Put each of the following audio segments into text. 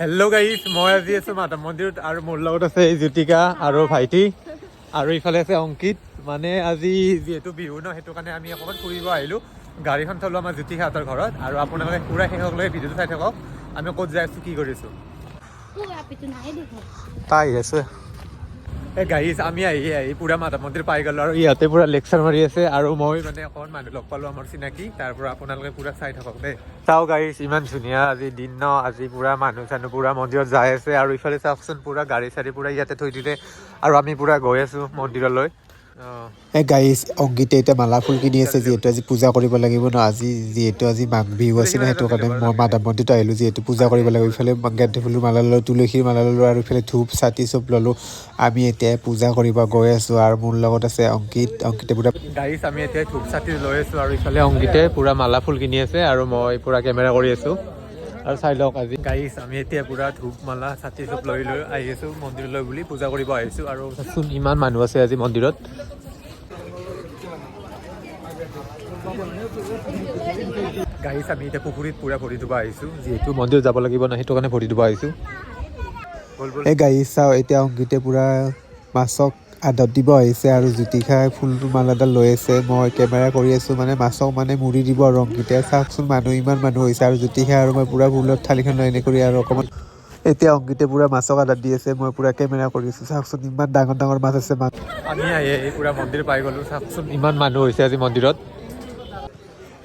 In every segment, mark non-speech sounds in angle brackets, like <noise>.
Hello' guys মই আজি আছো মাধৱ মন্দিৰত আৰু মোৰ লগত আছে এই জ্যোতিকা আৰু ভাইটি। আৰু ইফালে আছে অংকিত। মানে আজি যিহেতু বিহু ন সেইটো কাৰণে আমি অকণমান ফুৰিব আহিলোঁ। গাড়ীখন থলোঁ আমাৰ জ্যোতিকাহঁতৰ ঘৰত। আৰু আপোনালোকে পূৰা শেষলৈকে ভিডিঅ'টো চাই থাকক। আমি ক'ত যাই আছোঁ কি কৰিছোঁ তাই আছে। এই গাইজ আমি আহি আহি পূৰা মাধৱ মন্দিৰ পাই গ'লোঁ আৰু ইয়াতে পূৰা লেকচাৰ মাৰি আছে আৰু মই মানে অকণমান মানুহ লগ পালোঁ আমাৰ চিনাকি তাৰ পৰা আপোনালোকে পূৰা চাই থাকক দেই। চাওঁ গাইজ ইমান ধুনীয়া আজি দিন ন আজি পূৰা মানুহ চানুহ পূৰা মন্দিৰত যাই আছে আৰু ইফালে চাওকচোন পূৰা গাড়ী চাড়ী পূৰা ইয়াতে থৈ দিলে আৰু আমি পূৰা গৈ আছোঁ মন্দিৰলৈ। এই গাইজ অংগীতে এতিয়া মালা ফুল কিনি আছে যিহেতু আজি পূজা কৰিব লাগিব ন আজি যিহেতু আজি মাঘ বিহু আছিল সেইটো কাৰণে মই মাধৱ মন্দিৰত আহিলোঁ যিহেতু পূজা কৰিব লাগিব। ইফালে গেন্দে ফুলৰ মালা ল'লোঁ তুলসীৰ মালা ল'লোঁ আৰু ইফালে ধূপ চাতি চব ল'লোঁ। আমি এতিয়া পূজা কৰিব গৈ আছোঁ আৰু মোৰ লগত আছে অংকিত অংকিতে পুৰা গাড়ীত আমি এতিয়া ধূপ চাতি লৈ আছোঁ আৰু ইফালে অংগীতে পূৰা মালা ফুল কিনি আছে আৰু মই পূৰা কেমেৰা কৰি আছোঁ। আৰু চাই লওক আজি। গাড়ীত আমি এতিয়া পূৰা ধূপ মালা চাতি চব লৈ লৈ আহি আছোঁ মন্দিৰলৈ বুলি পূজা কৰিব আহিছোঁ আৰু চোন ইমান মানুহ আছে আজি মন্দিৰত। গাড়ীত আমি এতিয়া পুখুৰীত পূৰা ভৰি ধুব আহিছোঁ। যিহেতু মন্দিৰত যাব লাগিব ন সেইটো কাৰণে ভৰি ধুব আহিছোঁ। এই গাড়ী চাওঁ এতিয়া অংকিতে পুৰা মাছক আদত দিব আহিছে আৰু জ্যোতিষাই ফুলটো মালাডাল লৈ আছে। মই কেমেৰা কৰি আছোঁ মানে মাছক মানে মুড়ি দিব আৰু অংকিতে চাওকচোন মানুহ ইমান মানুহ হৈছে আৰু জ্যোতিষাই আৰু মই পুৰা ফুলত থালিখন লৈ এনে কৰি আৰু অকণমান এতিয়া অংকিতে পুৰা মাছক আদত দি আছে মই পুৰা কেমেৰা কৰি আছোঁ। চাওকচোন ইমান ডাঙৰ ডাঙৰ মাছ আছে মাছ। আমি আহি পূৰা মন্দিৰ পাই গ'লোঁ। চাওকচোন ইমান মানুহ হৈছে আজি মন্দিৰত।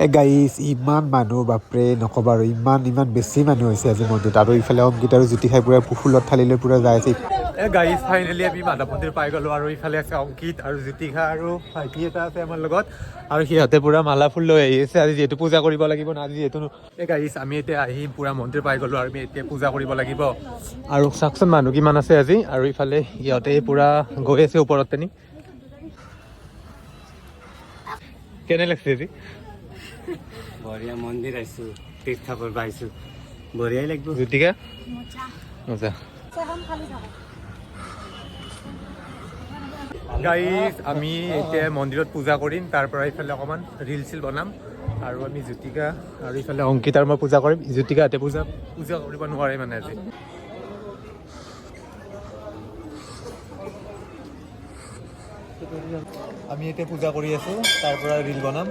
এই গাইজ ইমান মানুহ বাপৰে নক'বা আৰু ইমান ইমান বেছি মানুহ হৈছে আজি মন্দিৰত। আৰু ইফালে অংকিত আৰু জ্যোতি খাই পুৰা ফুলত থালি লৈ পুৰা যাই আছে। এই গাড়ীত ফাইনেলি আমি মাধৱ মন্দিৰ পাই গ'লোঁ আৰু ইফালে আছে অংকিত আৰু জ্যোতিষা আৰু ভাইটি এটা আছে আমাৰ লগত। আৰু সিহঁতে পূৰা মালা ফুল লৈ আহি আছে আজি যিহেতু পূজা কৰিব লাগিব ন আজি যিহেতু এই গাড়ীত আমি এতিয়া আহি পূৰা মন্দিৰ পাই গ'লোঁ আৰু আমি এতিয়া পূজা কৰিব লাগিব। আৰু চাওকচোন মানুহ কিমান আছে আজি। আৰু ইফালে সিহঁতে পূৰা গৈ আছে ওপৰত তেনি কেনে লাগিছে আজি? বঢ়িয়া মন্দিৰ আহিছোঁ তীৰ্থ কৰিব আহিছোঁ। বঢ়িয়াই লাগিব। জ্যোতিকা মোচা মজা। সেখন খালি থাকে গাইজ আমি এতিয়া মন্দিৰত পূজা কৰিম, তাৰ পৰা ইফালে অকণমান ৰিল চিল বনাম, আৰু আমি জ্যোতিকা আৰু ইফালে অংকিতাৰ মই পূজা কৰিম। জ্যোতিকা ইয়াতে পূজা পূজা কৰিব নোৱাৰে মানে আজি। আমি এতিয়া পূজা কৰি আছোঁ, তাৰ পৰা ৰিল বনাম।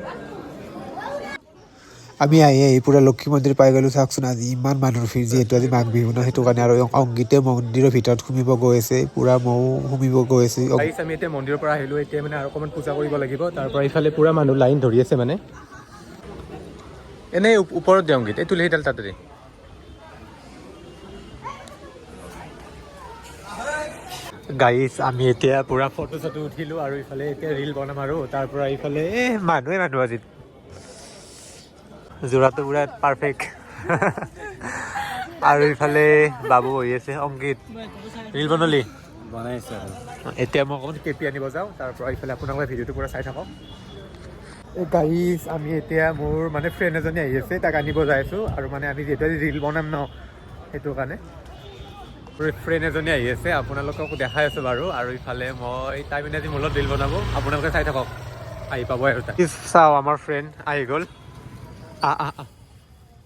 আমি আহি আহি পুৰা লক্ষী মন্দিৰ পাই গ'লোঁ, চাওকচোন আজি ইমান মানুহৰ ভিৰ, যিহেতু আজি মাঘ বিহু ন, সেইটো কাৰণে আৰু অংগীতে মন্দিৰৰ ভিতৰত সোমিব গৈ আছে, পুৰা ময়ো সোমিব গৈ আছে। আমি এতিয়া মন্দিৰৰ পৰা আহিলোঁ, এতিয়া মানে আৰু অকণমান পূজা কৰিব লাগিব, তাৰ পৰা ইফালে পূৰা মানুহ লাইন ধৰি আছে মানে। এনেই ওপ- ওপৰত দিওঁ অংকিত এই তুলসীডাল তাতে দে আমি এতিয়া পূৰা ফটো চটো উঠিলোঁ আৰু ইফালে এতিয়া ৰিল বনাম আৰু, তাৰ পৰা ইফালে এই মানুহে মানুহ আজি। যোৰাটো পূৰা পাৰফেক্ট আৰু ইফালে বাবু বহি আছে অংকিত। ৰিল বনালি এতিয়া মই অকণমান কেপি আনিব যাওঁ তাৰ পৰা ইফালে আপোনালোকে ভিডিঅ'টো পূৰা চাই থাকক। এই গাইজ আমি এতিয়া মোৰ মানে ফ্ৰেণ্ড এজনী আহি আছে তাক আনিব যাই আছোঁ। আৰু মানে আমি যিহেতু আজি ৰিল বনাম ন সেইটো কাৰণে। ফ্ৰেণ্ড এজনী আহি আছে আপোনালোকক দেখাই আছোঁ বাৰু। আৰু ইফালে মই তাই মানে আজি মোৰ লগত ৰিল বনাব। আপোনালোকে চাই থাকক। আহি পাব আৰু চাওঁ আমাৰ ফ্ৰেণ্ড আহি গ'ল। আহ আহ আহ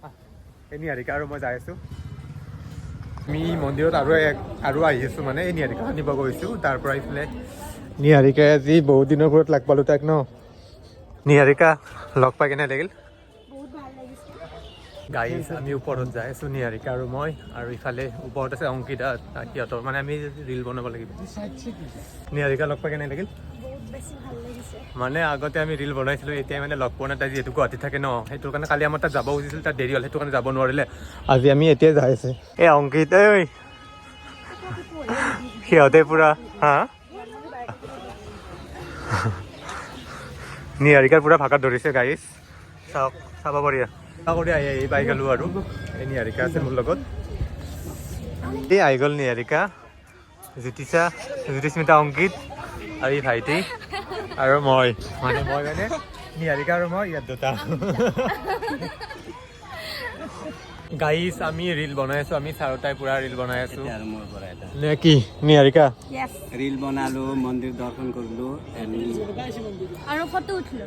আহ। এই নিহাৰিকা আৰু মই যাই আছোঁ। আমি মন্দিৰত আৰু এক আৰু আহি আছোঁ মানে এই নিহাৰিকা আনিব গৈছোঁ তাৰ পৰা ইফালে নিহাৰিকাই আজি বহুত দিনৰ মূৰত লগ পালোঁ তাইক ন। নিহাৰিকা লগ পাই কেনে লাগিল? ভালো আমি ওপৰত যাই আছোঁ নিহাৰিকা আৰু মই আৰু ইফালে ওপৰত আছে অংকিতা সিহঁতৰ মানে আমি ৰিল বনাব লাগিব। নিহাৰিকা লগ পাই কেনে লাগিল? মানে আগতে আমি ৰিল বনাইছিলোঁ, এতিয়া মানে লগ পোৱা নাই, তাই যিহেতু গুৱাহাটীত থাকে ন, সেইটো কাৰণে কালি আমাৰ তাত যাব খুজিছিল, তাত দেৰি হ'ল, সেইটো কাৰণে যাব নোৱাৰিলে। আজি আমি এতিয়া যাই আছে। এই অংকিত, ঐ। সিহঁতে পূৰা, হা? নিহাৰিকাৰ পূৰা ভাগাত ধৰিছে গাইজ চাওক, চাব পাৰি। কৰি আহি আহি পাই গ'লোঁ আৰু। এই নিহাৰিকা আছে মোৰ লগত। এই আহি গ'ল নিহাৰিকা। জ্যোতিষা, জ্যোতিস্মিতা, অংকিত। আৰু এই ভাইটি আৰু মই মানে মই মানে নিহাৰিকা আৰু মই ইয়াত দুটা গাইজ আমি ৰিল বনাই আছোঁ আমি চাৰোটাই পূৰা ৰিল বনাই আছোঁ আৰু মোৰ পৰা এটা নে কি নিহাৰিকা ৰিল বনালোঁ মন্দিৰ দৰ্শন কৰিলোঁ আৰু ফটো উঠিলো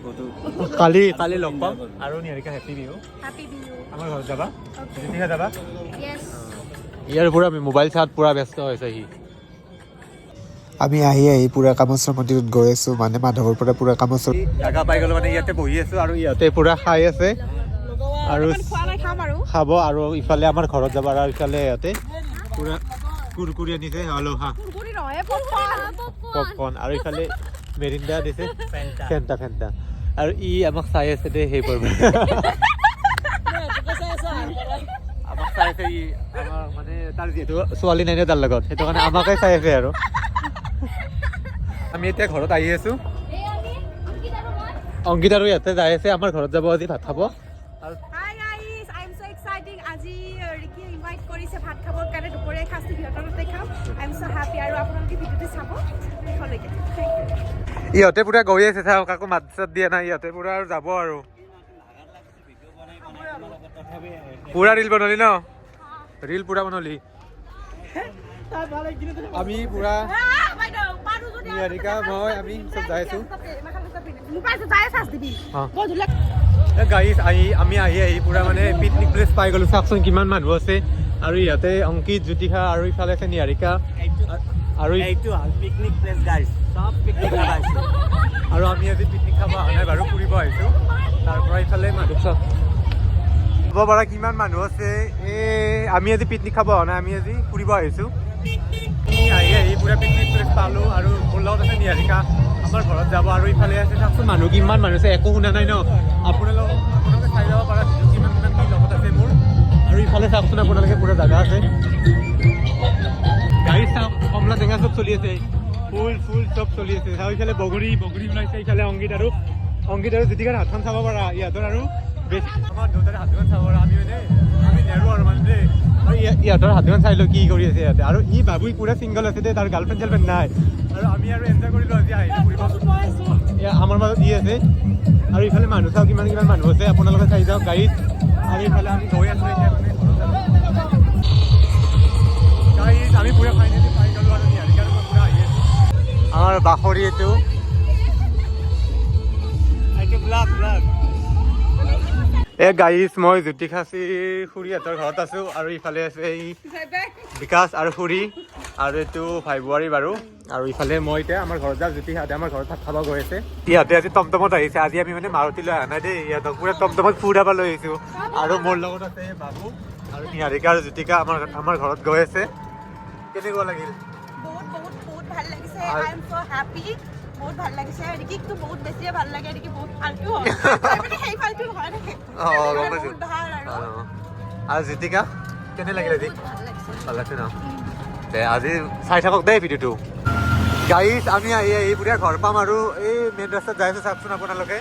কালি কালি লগ পাম আৰু নিহাৰিকা হেপী বিহু আমাৰ ঘৰত যাবা যাবা ইয়াৰ পূৰা মোবাইল চাত পূৰা ব্যস্ত হৈছে সি আমি আহি আহি পূৰা কামেশ্বৰ মন্দিৰত গৈ আছোঁ মানে মাধৱৰ পৰা পূৰা কামেশ্বৰ জাগা পাই গ'লো মানে ইয়াতে বহি আছো আৰু ইয়াতে পূৰা খাই আছে। আৰু খাব আৰু ইফালে আমাৰ ঘৰত যাব আৰু ইফালে ইয়াতে। পূৰা কুৰকুৰি আনিছে হলো হা। পপকৰ্ণ আৰু ইফালে মেৰিণ্ডা দিছে ফেণ্টা ফেণ্টা আৰু ই আমাক চাই আছে দেই সেইবোৰ আমাক চাই আছে ই আমাৰ মানে তাৰ যিহেতু ছোৱালী নাই ন তাৰ লগত সেইটো কাৰণে আমাকে চাই আছে আৰু। আমি এতিয়া ঘৰত আহি আছো। অংকিত আৰু ইয়াতে যাই আছে আমাৰ ঘৰত যাব আজি ভাত খাব। Hi guys I am so' exciting আজি ৰিকি ইনভাইট কৰিছে ভাত খাবৰ কাৰণে দুপৰীয়া সাঁজটো সিহঁতৰ তাতে খাম। আই এম চ' হেপী আৰু আপোনালোকে ভিডিঅ'টো চাব। শেষলৈকে থেংক ইউ ইহঁতে পুৰা গৈ আছে চাওক কাকো মাত চাত দিয়া নাই ইহঁতে পুৰা আৰু যাব আৰু। পুৰা ৰিল বনালি ন? ৰিল পুৰা বনালি। আমি পুৰা নিহাৰিকা মই আমি চব যাই আছো। অ। গাড়ী আহি আমি আহি আহি পুৰা মানে পিকনিক প্লেচ পাই গ'লো। চাওকচোন কিমান মানুহ আছে। আৰু ইয়াতে অংকিত জ্যোতিষা আৰু ইফালে আছে নিহাৰিকা আৰু এইটো হ'ল পিকনিক প্লেচ গাইজ চব পিকনিক খাব আৰু আমি আজি পিকনিক খাব অহা নাই বাৰু ফুৰিব আহিছোঁ। তাৰ পৰা ইফালে মানুহ চব। ক'ব পৰা কিমান মানুহ আছে? এ আমি আজি পিকনিক খাব অহা নাই আমি আজি ফুৰিব আহিছোঁ। আহি আহি পুৰা পিকনিক পালোঁ মোৰ লগত আছে নিহাৰিকা। আমাৰ ঘৰত যাব আৰু ইফালে আছে চাওকচোন মানুহ কিমান আছে একো শুনা নাই ন? আপোনালোক আপোনালোকে চাই যাব ভিডিঅ' কিমান কিমান কি লগত আছে মোৰ। আৰু ইফালে চাওকচোন আপোনালোকে পুৰা জাগা আছে। গাড়ী চাওক কমলা টেঙা চব চলি আছে। ফুল ফুল চব চলি আছে। চাওঁ ইফালে বগৰী বগৰী ওলাইছে ইফালে অংগীত আৰু। অংগীত আৰু জ্যোতিকাৰ হাতখন চাব পাৰা ইহঁতৰ আৰু। বেছি আমাৰ দেউতাৰ হাতখন চাব আমি মানে আমি নেৰো আৰু মানে দেই। ইহঁতৰ হাতখন চাই লওঁ কি কৰি আছে ইহঁতে আৰু ই বাবুই পুৰা ছিংগল আছে দেই, তাৰ গাৰ্লফ্ৰেণ্ড চাৰ্লফ্ৰেণ্ড নাই। আৰু আমি আৰু এনজয় কৰিলোঁ আজি আহি ফুৰিব। এয়া আমাৰ মাজত ই আছে। আৰু ইফালে মানুহ চাওক কিমান কিমান মানুহ আছে। আপোনালোকে চাই যাওক গাড়ীত। আৰু ইফালে আমি গৈ আছোঁ এতিয়া মানে আমি পুৰা ফাইনেলি পাই গ'লো আৰু নিহাৰিকাৰ মই পুৰা আহি আছোঁ। আমাৰ বাসৰী এ গাইজ মই জ্যোতিষাচী খুৰীহঁতৰ ঘৰত আছোঁ আৰু ইফালে আছে এই বিকাশ আৰু খুৰী আৰু এইটো ভাই বোৱাৰী বাৰু। আৰু ইফালে মই এতিয়া আমাৰ ঘৰত যাওঁ জ্যোতিষাহঁতে আমাৰ ঘৰত ভাত খাব গৈ আছে। ইহঁতে আজি টমটমত আহিছে আজি আমি মানে মাৰুতি লৈ অহা নাই দেই ইহঁতক পুৰা টমটমত ফুৰাব লৈ আহিছোঁ। আৰু মোৰ লগত আছে বাবু আৰু নিহাৰিকা আৰু জ্যোতিকা আমাৰ আমাৰ ঘৰত গৈ আছে। কেনেকুৱা লাগিল? বহুত বহুত বহুত ভালো লাগিছে। আই এম চ' হেপী বহুত ভালো লাগিছে ৰিকিকটো বহুত বেছিয়ে ভালো লাগে ৰিকি বহুত ফাল্টু <laughs> হয়। মানে সেই ফাল্টু হয়। বহুত ভালো আৰু। জ্যোতিকা কেনে লাগিল আজি? ভালো লাগিছে। ন? দে আজি চাই থাকক দেই ভিডিঅ'টো। গাড়ীত আমি আহি আহি পুৰা ঘৰ পাম আৰু এই মেইন ৰাস্তাত যাই আছোঁ চাওকচোন আপোনালোকে।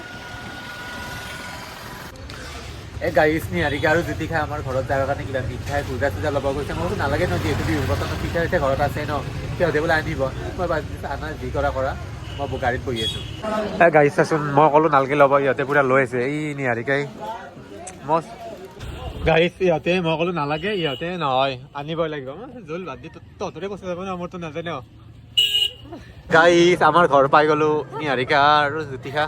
এই গাড়ীত নিহাৰিকা আৰু জ্যোতিকা আমাৰ ঘৰত যাবৰ কাৰণে কিবা মিঠাই পূজা চূজা ল'ব গৈছে। মই নালাগে ন যিহেতু বিহু বতৰত পিঠা চিঠা ঘৰত আছে ন সিহঁতে বোলে আনিব। মই ভাবিছোঁ আনা যি কৰা কৰা। মই গাড়ীত বহি আছোঁ। এই গাড়ী চাচোন, মই ক'লো নালাগে ল'ব, ইহঁতে পুৰা লৈ আছে। এই নিহাৰিকাই মই গাড়ীত ইহঁতে, মই ক'লো নালাগে, ইহঁতে নহয়, আনিবই লাগিব। জোল বাদ দি তহ- তহঁতৰে পইচা যাব ন, মোৰতো নাযায় ন গাইছ আমাৰ ঘৰ পাই গ'লো, নিহাৰিকা আৰু জ্যোতিষা।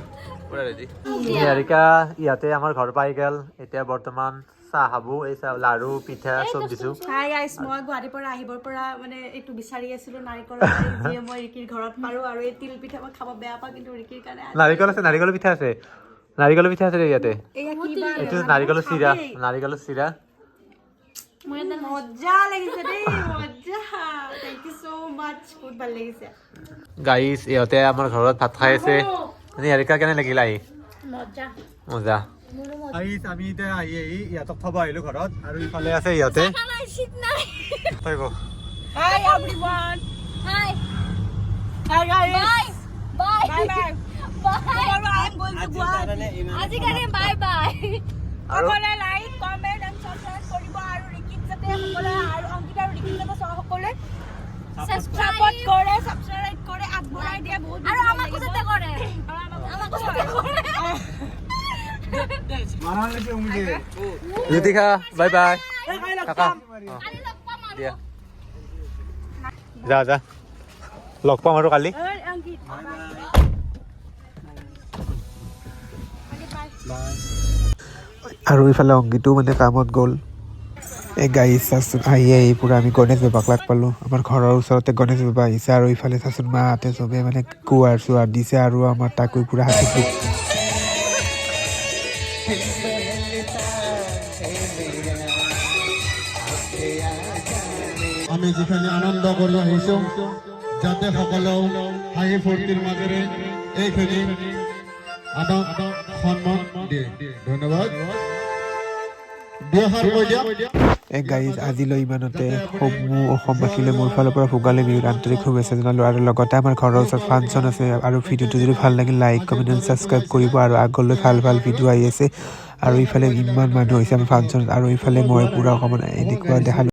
পুৰা ৰেডি নিহাৰিকা ইয়াতে আমাৰ ঘৰ পাই গ'ল, এতিয়া বৰ্তমান চাহ খাব এই চাহ লাৰু পিঠা চব দিছোঁ। হাই গাইছ মই গুৱাহাটীৰ পৰা আহিবৰ পৰা মানে এইটো বিচাৰি আছিলো নাৰিকলৰ যিয়ে মই ৰিকিৰ ঘৰত পাৰোঁ আৰু এই তিল পিঠা মই খাব বেয়া পাওঁ কিন্তু ৰিকিৰ কাৰণে নাৰিকল আছে নাৰিকলৰ পিঠা আছে। নাৰিকলৰ পিঠা আছে ইয়াতে। এইটো নাৰিকলৰ চিৰা নাৰিকলৰ চিৰা। মজা লাগিছে দেই মজা থেংক ইউ চ' মাছ বহুত ভালো লাগিছে। গাইছ ইহঁতে আমাৰ ঘৰত ভাত খাই আছে। নিহাৰিকা কেনে লাগিল আহি। মজা মজা আহিছ আমি এতিয়া আহি আহি ইহঁতক থব আহিলো ঘৰত আৰু ইফালে আছে ইহঁতে তই ক hi everyone Hi. Hi guys Bye. Bye bye Bye. I am going to আজিৰ গুৱাহাটী কাৰণে bye bye. সকলোৱে লাইক কমেণ্ট এণ্ড ছাবস্ক্ৰাইব কৰিব আৰু ৰিকিক যাতে সকলোৱে আৰু অংকিতা আৰু ৰিকিক যাতে চোৱা সকলোৱে Subscribe. কৰে ছাবস্ক্ৰাইব কৰে আগবঢ়াই দিয়ে বহুত আৰু ভালো আমাকো যাতে কৰে। আৰু আমাকো যাতে কৰে। Jyotika bye bye. কাকা কালি লগ পাম। আৰু। দিয়া। যা যা। লগ পাম আৰু কালি। আৰু ইফালে অংগীটো মানে কামত গ'ল। এই গাড়ী চাচোন আহি আহি পূৰা আমি গণেশ বাবাক লাগ পালোঁ। আমাৰ ঘৰৰ ওচৰতে গণেশ বাবা আহিছে আৰু ইফালে চাচোন মাহঁতে চবে মানে কোৱাৰ চোৱাৰ দিছে আৰু আমাৰ তাকো পূৰা হাঁহিছে আমি যেখানে আনন্দ কৰি আহিছোঁ যাতে সকলেও হাঁহি ফূৰ্তিৰ মাজেৰে এইখিনি আমাক সন্মান দিয়ে। ধন্যবাদ। এই গাড়ীত আজিলৈ ইমানতে। সমূহ অসমবাসীলৈ মোৰ ফালৰ পৰা ভোগালী বিহুৰ আন্তৰিক শুভেচ্ছা জনালোঁ আৰু লগতে আমাৰ ঘৰৰ ওচৰত ফাংচন আছে আৰু ভিডিঅ'টো যদি ভালো লাগিল লাইক কমেণ্ট এণ্ড ছাবস্ক্ৰাইব কৰিব আৰু আগলৈ ভালো ভালো ভিডিঅ' আহি আছে। আৰু ইফালে ইমান মানুহ হৈছে আমাৰ ফাংচনত আৰু ইফালে মই পূৰা অকণমান এনেকুৱা দেখালোঁ